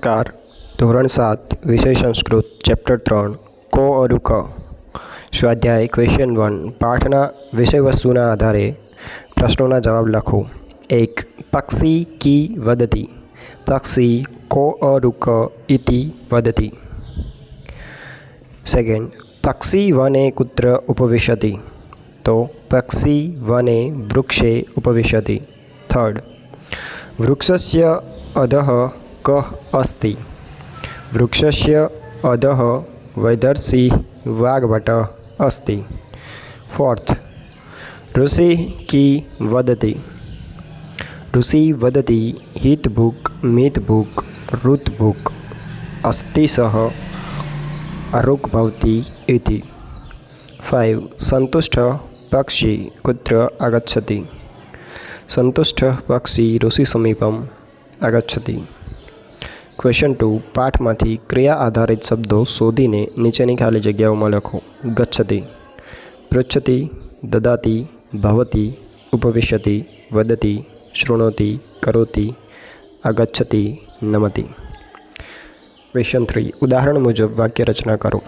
નમસ્કાર ધોરણ સાત વિષય સંસ્કૃત ચેપ્ટર ત્રણ કો અરુ ક સ્વાધ્યાય ક્વેશ્ચન વન પાઠના વિષય વસ્તુના આધારે પ્રશ્નોના જવાબ લખો એક પક્ષી કી વદતી પક્ષી કો અરુ ક ઇતિ વદતી સેકન્ડ પક્ષી વને કુત્ર ઉપવિશતિ તો પક્ષી વને વૃક્ષે ઉપવિશતિ થર્ડ વૃક્ષસ્ય અધઃ કः अस्ति। वृक्षस्य अधः वैदर्षि वाग्भटः अस्ति। फोर्थ, ऋषिः की वदति। ऋषि वदति, हितभुक्, मितभुक्, ऋतभुक्, अस्ति सः, अरुक् भवति इति। फैव् सन्तुष्टः पक्षी कुत्र आगच्छति? सन्तुष्टः पक्षी ऋषिसमीपम् आगच्छति। ક્વેશ્ચન ટુ પાઠમાંથી ક્રિયા આધારિત શબ્દો શોધીને નીચેની ખાલી જગ્યાઓમાં લખો. ગચ્છતિ, પૃચ્છતિ, દદાતી, ભવતી, ઉપવિશતિ, વદતી, શૃણોતિ, કરોતિ આગચ્છતિ નમતી. ક્વેશ્ચન થ્રી ઉદાહરણ મુજબ વાક્ય રચના કરો.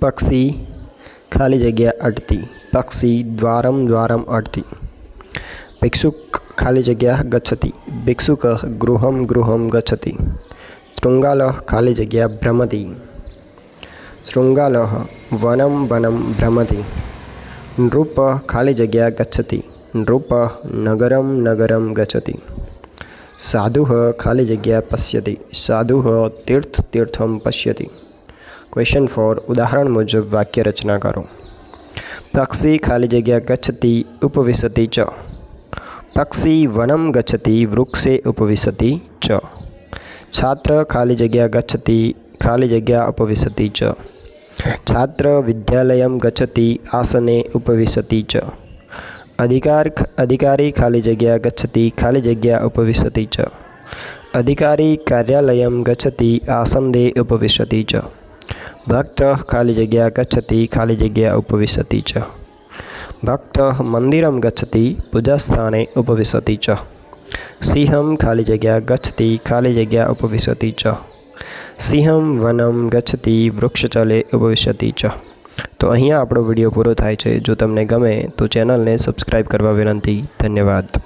પક્ષી, ખાલી જગ્યા અટતી. પક્ષી, દ્વારમ દ્વારમ અટતી. ભિક્ષુક खाली जगह गच्छति। भिक्षुक गृह गृह गच्छति। श्रृंगाल खाली जगह भ्रमति। श्रृंगाल वन वनं भ्रमति। खाली जगह गच्छति। नृप नगर नगर गच्छति। खाली जगह पश्यति। साधु तीर्थ तीर्थ पश्यति। क्वेश्चन फॉर उदाहरण मुजब वाक्य रचना करो। पक्षी खाली जगह गच्छति, उपविशति च। पक्षी वनम गच्छति, वृक्षे उपविशति च। छात्र खाली जगह गच्छति, खाली जगह उपविशति च। छात्र विद्यालय गच्छति, आसने उपविशति च। अधिकार, अधिकारी खाली जगह गच्छति, खाली जगह उपविशति च। अधिकारी कार्यालय गच्छति आसंदे उपविशति च। भक्त खाली जगह गच्छति, खाली जगह उपविशति च। ભક્ત મંદિરમ ગચ્છતિ પૂજાસ્થાને ઉપવિશતિ ચ સિંહમ ખાલી જગ્યા ગચ્છતિ ખાલી જગ્યા ઉપવિશતિ ચ સિંહમ વનમ ગચ્છતિ વૃક્ષચલે ઉપવિશતિ ચ તો અહીંયા આપણો વીડિયો પૂરો થાય છે જો તમને ગમે તો ચેનલને સબસ્ક્રાઈબ કરવા વિનંતી ધન્યવાદ